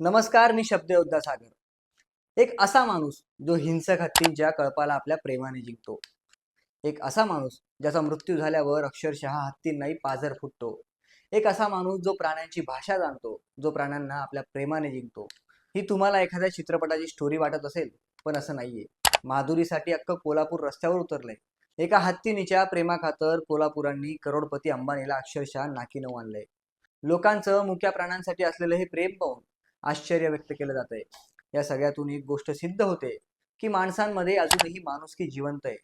नमस्कार मी शब्दयोद्धा सागर. एक असा माणूस जो हिंसक हत्तींच्या कळपाला आपल्या प्रेमाने जिंकतो. एक असा माणूस ज्याचा मृत्यू झाल्यावर अक्षरशः हत्तींनाही पाझर फुटतो. एक असा माणूस जो प्राण्यांची भाषा जाणतो जो प्राण्यांना आपल्या प्रेमाने जिंकतो. ही तुम्हाला एखाद्या चित्रपटाची स्टोरी वाटत असेल पण असं नाहीये. माधुरीसाठी अक्क कोल्हापूर रस्त्यावर उतरलंय. एका हत्तीनीच्या प्रेमाखातर कोल्हापुरांनी करोडपती अंबानीला अक्षरशः नाकीनऊ आणलंय लोकांचं मुक्या प्राण्यांसाठी असलेलं हे प्रेम पाहून आश्चर्य व्यक्त केलं जात आहे या सगळ्यातून एक गोष्ट सिद्ध होते की माणसांमध्ये अजूनही माणुसकी जिवंत आहे.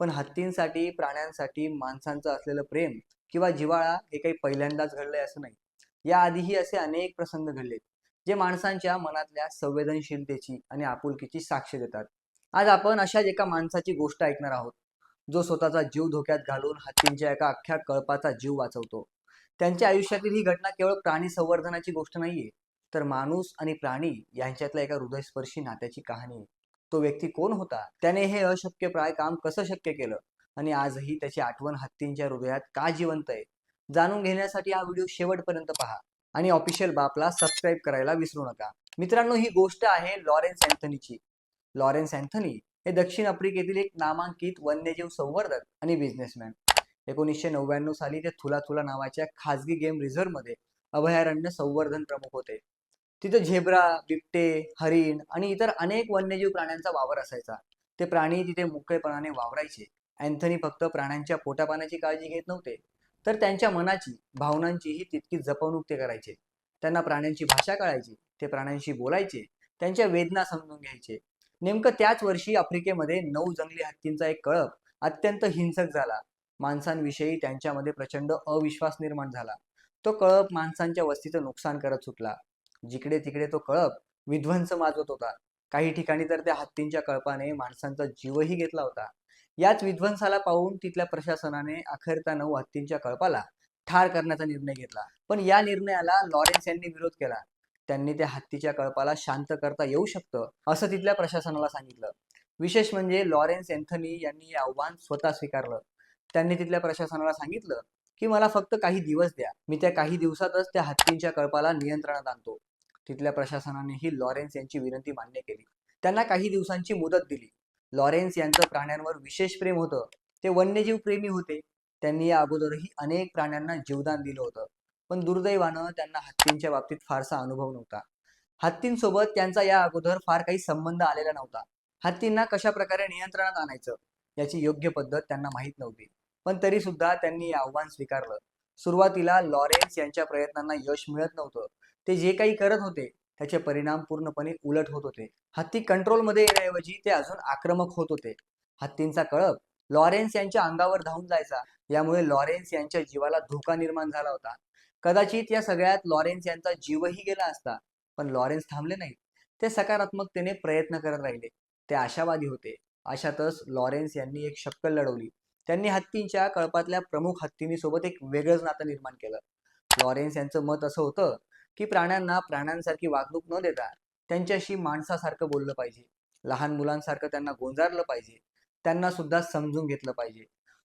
पण हत्तींसाठी प्राण्यांसाठी माणसांचं असलेलं प्रेम किंवा जिव्हाळा हे काही पहिल्यांदाच घडलंय असं नाही. याआधीही असे अनेक प्रसंग घडलेत जे माणसांच्या मनातल्या संवेदनशीलतेची आणि आपुलकीची साक्ष देतात. आज आपण अशाच एका माणसाची गोष्ट ऐकणार आहोत जो स्वतःचा जीव धोक्यात घालून हत्तींच्या एका अख्ख्या कळपाचा जीव वाचवतो. त्यांच्या आयुष्यातील ही घटना केवळ प्राणी संवर्धनाची गोष्ट नाहीये तर माणूस आणि प्राणी यांच्यातल्या एका हृदयस्पर्शी नात्याची कहाणी तो व्यक्ती कोण होता? त्याने हे अशक्य प्राय काम कसं शक्य केलं? आणि आजही त्याची आठवण हत्तींच्या हृदयात का जिवंत आहे? जाणून घेण्यासाठी हा व्हिडिओ शेवटपर्यंत पहा आणि ऑफिशियल बापला सबस्क्राईब करायला विसरू नका. मित्रांनो ही गोष्ट आहे लॉरेन्स अँथनीची. लॉरेन्स अँथनी हे दक्षिण आफ्रिकेतील एक नामांकित वन्यजीव संवर्धक आणि बिझनेसमॅन. एकोणीसशे नव्याण्णव साली ते थुला थुला नावाच्या खासगी गेम रिझर्व्हमध्ये अभयारण्य संवर्धन प्रमुख होते. तिथे झेब्रा बिबटे हरिण आणि इतर अनेक वन्यजीव प्राण्यांचा वावर असायचा. ते प्राणी तिथे मोकळेपणाने वावरायचे. अँथनी फक्त प्राण्यांच्या पोटापाण्याची काळजी घेत नव्हते. तर त्यांच्या मनाची भावनांचीही तितकी जपवणूक ते करायचे. त्यांना प्राण्यांची भाषा कळायची ते प्राण्यांशी बोलायचे त्यांच्या वेदना समजून घ्यायचे. नेमकं त्याच वर्षी आफ्रिकेमध्ये नऊ जंगली हत्तींचा एक कळप अत्यंत हिंसक झाला. माणसांविषयी त्यांच्यामध्ये प्रचंड अविश्वास निर्माण झाला. तो कळप माणसांच्या वस्तीचं नुकसान करत सुटला. जिकडे तिकडे तो कळप विध्वंस माजवत होता. काही ठिकाणी तर त्या हत्तींच्या कळपाने माणसांचा जीवही घेतला होता. याच विध्वंसाला पाहून तिथल्या प्रशासनाने अखेरता नऊ हत्तींच्या कळपाला ठार करण्याचा निर्णय घेतला. पण या निर्णयाला लॉरेन्स यांनी विरोध केला. त्यांनी त्या हत्तीच्या कळपाला शांत करता येऊ शकतं असं तिथल्या प्रशासनाला सांगितलं. विशेष म्हणजे लॉरेन्स एन्थनी यांनी हे आव्हान स्वतः स्वीकारलं. त्यांनी तिथल्या प्रशासनाला सांगितलं की मला फक्त काही दिवस द्या. मी त्या काही दिवसातच त्या हत्तींच्या कळपाला नियंत्रणात आणतो. तिथल्या प्रशासनानेही लॉरेन्स यांची विनंती मान्य केली. त्यांना काही दिवसांची मुदत दिली. लॉरेन्स यांचं प्राण्यांवर विशेष प्रेम होतं. ते वन्यजीव प्रेमी होते. त्यांनी या अगोदरही अनेक प्राण्यांना जीवदान दिलं होतं. पण दुर्दैवानं त्यांना हत्तींच्या बाबतीत फारसा अनुभव नव्हता. हत्तींसोबत त्यांचा या अगोदर फार काही संबंध आलेला नव्हता. हत्तींना कशा प्रकारे नियंत्रणात आणायचं याची योग्य पद्धत त्यांना माहीत नव्हती. पण तरी सुद्धा त्यांनी हे आव्हान स्वीकारलं. सुरुवातीला लॉरेन्स यांच्या प्रयत्नांना यश मिळत नव्हतं. ते जे काही करत होते त्याचे परिणाम पूर्णपणे उलट होत होते. हत्ती कंट्रोलमध्ये येण्याऐवजी ते अजून आक्रमक होत होते. हत्तींचा कळप लॉरेन्स यांच्या अंगावर धावून जायचा. यामुळे लॉरेन्स यांच्या जीवाला धोका निर्माण झाला होता. कदाचित या सगळ्यात लॉरेन्स यांचा जीवही गेला असता पण लॉरेन्स थांबले नाही ते सकारात्मकतेने प्रयत्न करत राहिले. ते आशावादी होते. अशातच लॉरेन्स यांनी एक शक्कल लढवली. त्यांनी हत्तींच्या कळपातल्या प्रमुख हत्तींनी सोबत एक वेगळंच नातं निर्माण केलं. लॉरेन्स यांचं मत असं होतं की प्राण्यांना प्राण्यांसारखी वागणूक न देता त्यांच्याशी माणसासारखं बोललं पाहिजे. लहान मुलांसारखं त्यांना गोंजारलं पाहिजे. त्यांना सुद्धा समजून घेतलं पाहिजे.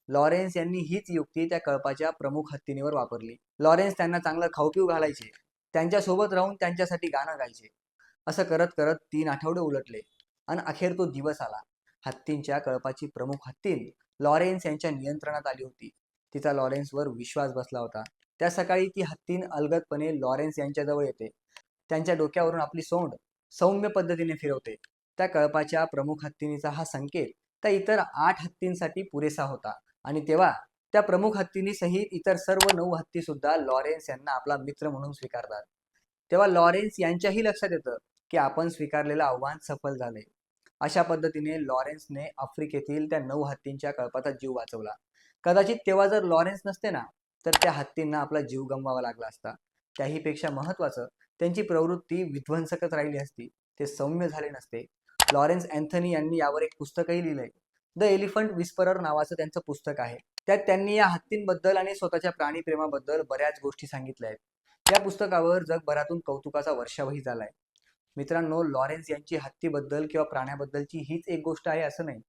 लॉरेन्स यांनी हीच युक्ती त्या कळपाच्या प्रमुख हत्तींवर वापरली. लॉरेन्स त्यांना चांगलं खाऊपिऊ घालायचे. त्यांच्यासोबत राहून त्यांच्यासाठी गाणं गायचे. असं करत करत तीन आठवडे उलटले आणि अखेर तो दिवस आला. हत्तींच्या कळपाची प्रमुख हत्तीन लॉरेन्स यांच्या नियंत्रणात आली होती. तिचा लॉरेन्सवर विश्वास बसला होता. त्या सकाळी ती हत्तीन अलगदपणे लॉरेन्स यांच्याजवळ येते. त्यांच्या डोक्यावरून आपली सोंड सौम्य पद्धतीने फिरवते. त्या कळपाच्या प्रमुख हत्तीनीचा हा संकेत त्या इतर आठ हत्तींसाठी पुरेसा होता आणि तेव्हा त्या प्रमुख हत्तींनी सहित इतर सर्व नऊ हत्ती सुद्धा लॉरेन्स यांना आपला मित्र म्हणून स्वीकारतात. तेव्हा लॉरेन्स यांच्याही लक्षात येतं की आपण स्वीकारलेलं आव्हान सफल झाले. अशा पद्धतीने लॉरेन्सने आफ्रिकेतील त्या नऊ हत्तींच्या कळपाचा जीव वाचवला. कदाचित तेव्हा जर लॉरेन्स नसते ना तर त्या हत्तींना आपला जीव गमवावा लागला असता. त्याहीपेक्षा महत्वाचं त्यांची प्रवृत्ती विध्वंसकच राहिली असती. ते सौम्य झाले नसते. लॉरेन्स अँथनी यांनी यावर एक पुस्तकही लिहिलंय. द एलिफंट विस्परर नावाचं त्यांचं पुस्तक आहे. त्यात त्यांनी या हत्तींबद्दल आणि स्वतःच्या प्राणीप्रेमाबद्दल बऱ्याच गोष्टी सांगितल्या आहेत या पुस्तकावर जगभरातून कौतुकाचा वर्षावही झालाय. मित्रांनो लॉरेन्स यांची हत्तीबद्दल किंवा प्राण्याबद्दलची हीच एक गोष्ट आहे असं नाही.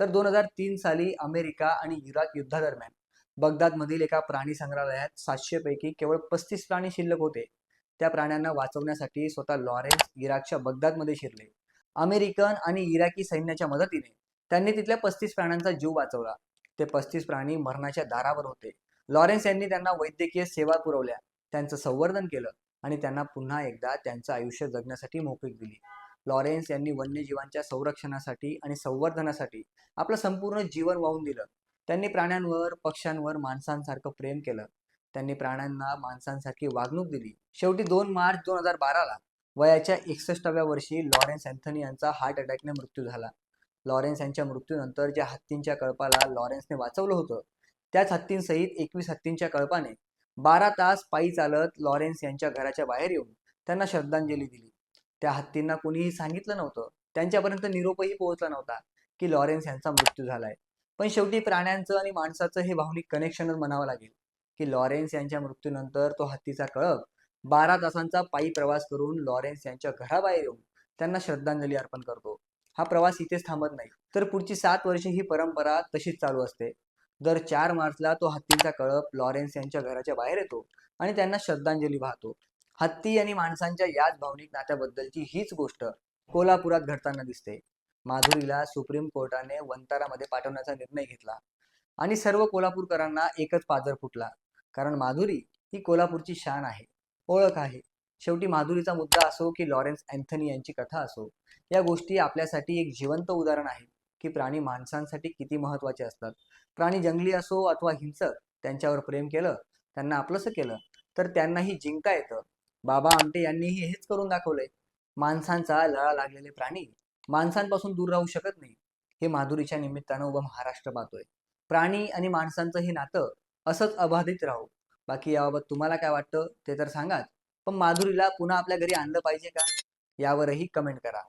तर दोन हजार तीन साली अमेरिका आणि इराक युद्धादरम्यान बगदादमधील एका प्राणी संग्रहालयात सातशे पैकी केवळ पस्तीस प्राणी शिल्लक होते. त्या प्राण्यांना वाचवण्यासाठी स्वतः लॉरेन्स इराकच्या बगदादमध्ये शिरले. अमेरिकन आणि इराकी सैन्याच्या मदतीने त्यांनी तिथल्या पस्तीस प्राण्यांचा जीव वाचवला. ते पस्तीस प्राणी मरणाच्या दारावर होते. लॉरेन्स यांनी त्यांना वैद्यकीय सेवा पुरवल्या. त्यांचं संवर्धन केलं आणि त्यांना पुन्हा एकदा त्यांचं आयुष्य जगण्यासाठी मोकळीक दिली. लॉरेन्स यांनी वन्यजीवांच्या संरक्षणासाठी आणि संवर्धनासाठी आपलं संपूर्ण जीवन वाहून दिलं. त्यांनी प्राण्यांवर पक्ष्यांवर माणसांसारखं प्रेम केलं. त्यांनी प्राण्यांना माणसांसारखी वागणूक दिली. शेवटी दोन मार्च दोन हजार बाराला वयाच्या एकसष्टाव्या वर्षी लॉरेन्स अँथनी यांचा हार्ट अटॅकने मृत्यू झाला. लॉरेन्स यांच्या मृत्यूनंतर ज्या हत्तींच्या कळपाला लॉरेन्सने वाचवलं होतं त्याच हत्तींसहित एकवीस हत्तींच्या कळपाने बारा तास पायी चालत लॉरेन्स यांच्या घराच्या बाहेर येऊन त्यांना श्रद्धांजली दिली. त्या हत्तींना कोणीही सांगितलं नव्हतं. त्यांच्यापर्यंत निरोपही पोहोचला नव्हता की लॉरेन्स यांचा मृत्यू झालाय. पण शेवटी प्राण्यांचं आणि माणसाचं हे भावनिक कनेक्शनच म्हणावं लागेल. की लॉरेन्स यांच्या मृत्यूनंतर तो हत्तीचा कळप बारा तासांचा पायी प्रवास करून लॉरेन्स यांच्या घराबाहेर येऊन त्यांना श्रद्धांजली अर्पण करतो. हा प्रवास इथेच थांबत नाही. तर पुढची सात वर्षे ही परंपरा तशीच चालू असते. दर चार मार्चला तो हत्तीचा कळप लॉरेन्स यांच्या घराच्या बाहेर येतो आणि त्यांना श्रद्धांजली वाहतो. हत्ती आणि माणसांच्या याच भावनिक नात्याबद्दलची हीच गोष्ट कोल्हापुरात घडताना दिसते. माधुरीला सुप्रीम कोर्टाने वंतारामध्ये पाठवण्याचा निर्णय घेतला. आणि सर्व कोल्हापूरकरांना एकच पाजर फुटला. कारण माधुरी ही कोल्हापूरची शान आहे ओळख आहे. शेवटी माधुरीचा मुद्दा असो की लॉरेन्स अँथनी यांची कथा असो या गोष्टी आपल्यासाठी एक जिवंत उदाहरण आहे की प्राणी माणसांसाठी किती महत्त्वाचे असतात. प्राणी जंगली असो अथवा हिंसक त्यांच्यावर प्रेम केलं त्यांना आपलंसं केलं तर त्यांनाही जिंकता येतं. बाबा आमटे यांनीही हेच करून दाखवलंय. माणसांचा लळा लागलेले प्राणी माणसांपासून दूर राहू शकत नाही. हे माधुरीच्या निमित्तानं उभं महाराष्ट्र पाहतोय. प्राणी आणि माणसांचं हे नातं असंच अबाधित राहू. बाकी याबाबत तुम्हाला काय वाटतं ते तर सांगाच. पण माधुरीला पुन्हा आपल्या घरी आणलं पाहिजे का? यावरही कमेंट करा.